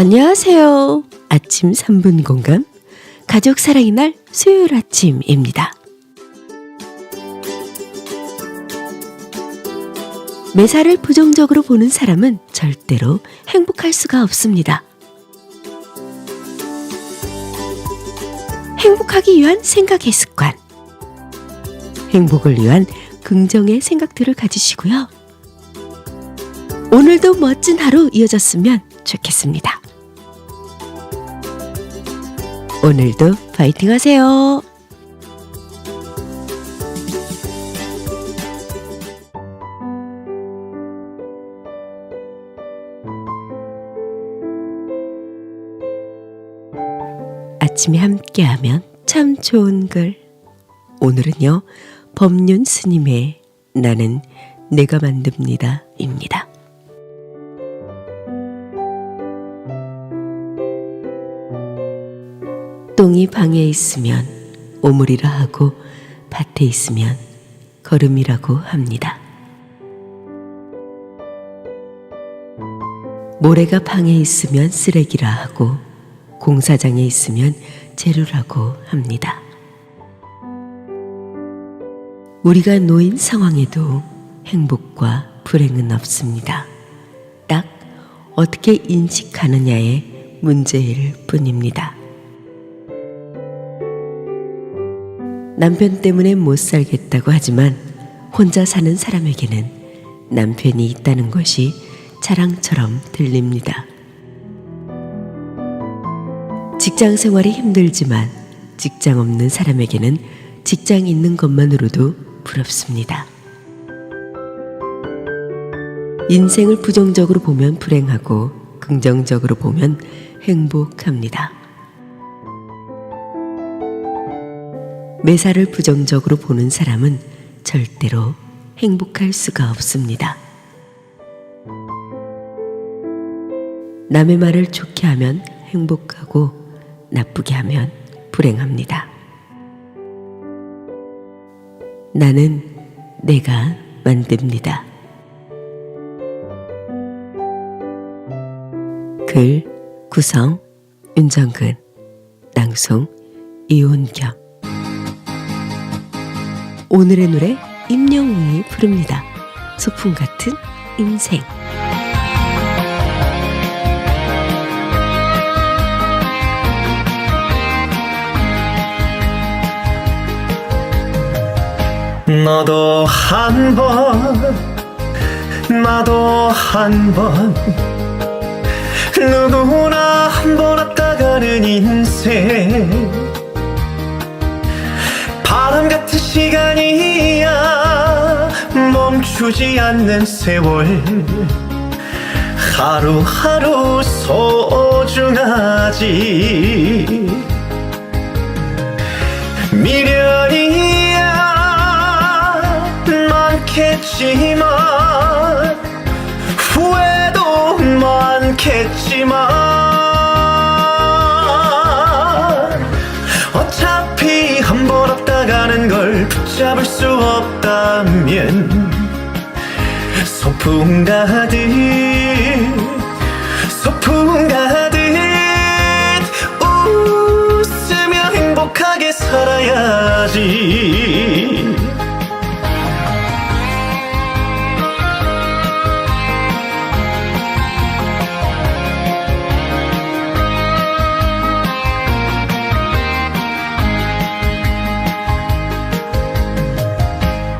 안녕하세요. 아침 3분 공감. 가족 사랑의 날 수요일 아침입니다. 매사를 부정적으로 보는 사람은 절대로 행복할 수가 없습니다. 행복하기 위한 생각의 습관. 행복을 위한 긍정의 생각들을 가지시고요. 오늘도 멋진 하루 이어졌으면 좋겠습니다. 오늘도 파이팅 하세요. 아침에 함께하면 참 좋은 글. 오늘은요, 법륜 스님의 나는 내가 만듭니다. 입니다. 똥이 방에 있으면 오물이라 하고 밭에 있으면 걸음이라고 합니다. 모래가 방에 있으면 쓰레기라 하고 공사장에 있으면 재료라고 합니다. 우리가 놓인 상황에도 행복과 불행은 없습니다. 딱 어떻게 인식하느냐의 문제일 뿐입니다. 남편 때문에 못 살겠다고 하지만 혼자 사는 사람에게는 남편이 있다는 것이 자랑처럼 들립니다. 직장 생활이 힘들지만 직장 없는 사람에게는 직장 있는 것만으로도 부럽습니다. 인생을 부정적으로 보면 불행하고 긍정적으로 보면 행복합니다. 매사를 부정적으로 보는 사람은 절대로 행복할 수가 없습니다. 남의 말을 좋게 하면 행복하고 나쁘게 하면 불행합니다. 나는 내가 만듭니다. 글 구성 윤정근 낭송 이온경 오늘의 노래 임영웅이 부릅니다. 소풍 같은 인생 너도 한 번, 나도 한 번, 누구나 한 번 왔다 가는 인생. 바람 같은 시간이야, 멈추지 않는 세월. 하루하루 소중하지. 미련이야 많겠지만 후회도 많겠지만 번 없다 가는 걸 붙잡을 수 없다면 소풍 가듯 소풍 가듯 웃으며 행복하게 살아야지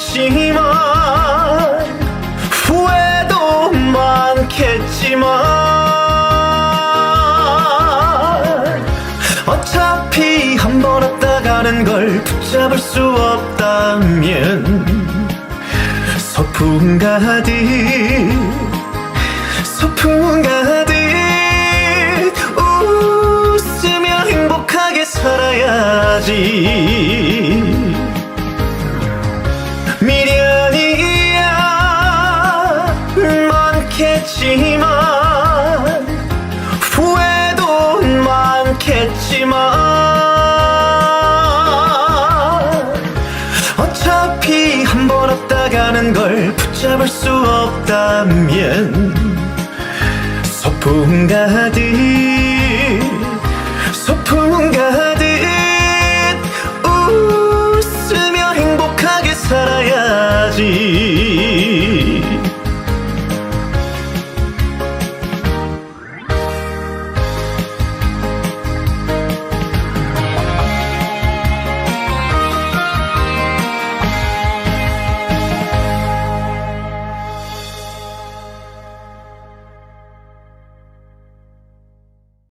많겠지만 후회도 많겠지만 어차피 한 번 왔다 가는 걸 붙잡을 수 없다면 소풍 가듯 소풍 가듯 웃으며 행복하게 살아야지 많겠지만 후회도 많겠지만 어차피 한번 왔다 가는 걸 붙잡을 수 없다면 소풍 가듯